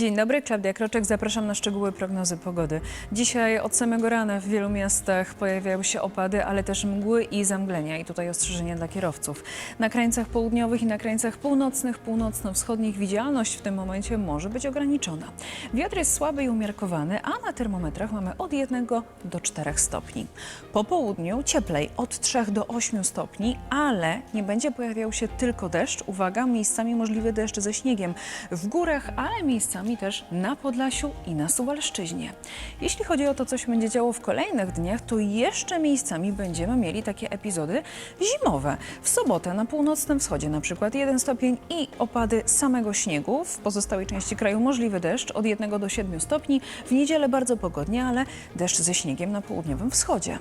Dzień dobry, Klaudia Kroczek. Zapraszam na szczegóły prognozy pogody. Dzisiaj od samego rana w wielu miastach pojawiają się opady, ale też mgły i zamglenia. I tutaj ostrzeżenie dla kierowców. Na krańcach południowych i na krańcach północnych, północno-wschodnich widzialność w tym momencie może być ograniczona. Wiatr jest słaby i umiarkowany, a na termometrach mamy od 1 do 4 stopni. Po południu cieplej od 3 do 8 stopni, ale nie będzie pojawiał się tylko deszcz. Uwaga, miejscami możliwy deszcz ze śniegiem w górach, ale miejscami też na Podlasiu i na Suwalszczyźnie. Jeśli chodzi o to, co się będzie działo w kolejnych dniach, to jeszcze miejscami będziemy mieli takie epizody zimowe. W sobotę na północnym wschodzie na przykład 1 stopień i opady samego śniegu. W pozostałej części kraju możliwy deszcz od 1 do 7 stopni. W niedzielę bardzo pogodnie, ale deszcz ze śniegiem na południowym wschodzie.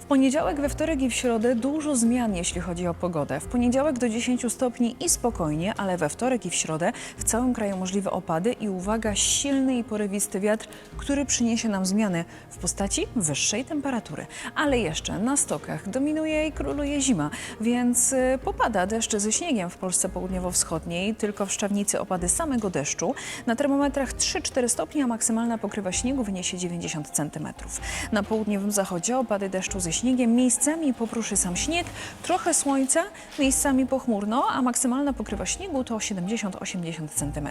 W poniedziałek, we wtorek i w środę dużo zmian, jeśli chodzi o pogodę. W poniedziałek do 10 stopni i spokojnie, ale we wtorek i w środę w całym kraju możliwe opady i uwaga, silny i porywisty wiatr, który przyniesie nam zmiany w postaci wyższej temperatury. Ale jeszcze na stokach dominuje i króluje zima, więc y, popada deszcz ze śniegiem w Polsce południowo-wschodniej, tylko w Szczawnicy opady samego deszczu. Na termometrach 3-4 stopnie, a maksymalna pokrywa śniegu wyniesie 90 cm. Na południowym zachodzie opady deszczu ze śniegiem, miejscami popruszy sam śnieg, trochę słońca, miejscami pochmurno, a maksymalna pokrywa śniegu to 70-80 cm.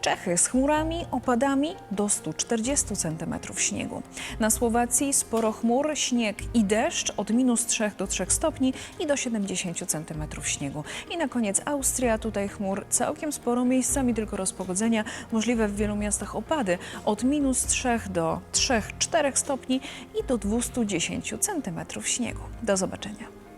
Czechy z chmurami, opadami do 140 cm śniegu. Na Słowacji sporo chmur, śnieg i deszcz od minus 3 do 3 stopni i do 70 cm śniegu. I na koniec Austria, tutaj chmur całkiem sporo, miejscami tylko rozpogodzenia, możliwe w wielu miastach opady od minus 3 do 3-4 stopni i do 210 cm śniegu. Do zobaczenia.